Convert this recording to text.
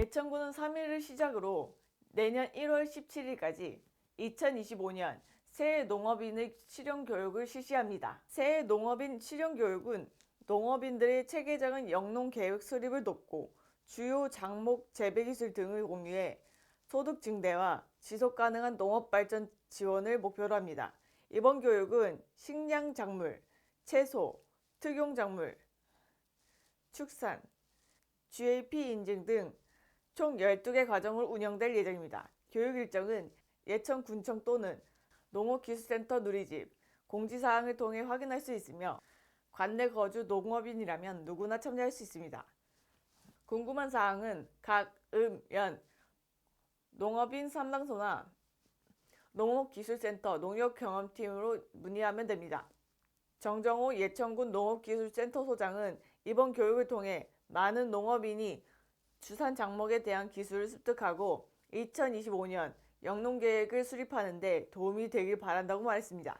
예천군은 3일을 시작으로 내년 1월 17일까지 2025년 새해 농업인의 실용 교육을 실시합니다. 새해 농업인 실용 교육은 농업인들의 체계적인 영농 계획 수립을 돕고 주요 작목 재배 기술 등을 공유해 소득 증대와 지속 가능한 농업 발전 지원을 목표로 합니다. 이번 교육은 식량 작물, 채소, 특용 작물, 축산, GAP 인증 등 총 12개 과정을 운영될 예정입니다. 교육 일정은 예천군청 또는 농업기술센터 누리집 공지사항을 통해 확인할 수 있으며 관내 거주 농업인이라면 누구나 참여할 수 있습니다. 궁금한 사항은 각 음, 연 농업인 삼당소나 농업기술센터 농협경험팀으로 문의하면 됩니다. 정정호 예천군 농업기술센터 소장은 이번 교육을 통해 많은 농업인이 주산 작목에 대한 기술을 습득하고 2025년 영농계획을 수립하는 데 도움이 되길 바란다고 말했습니다.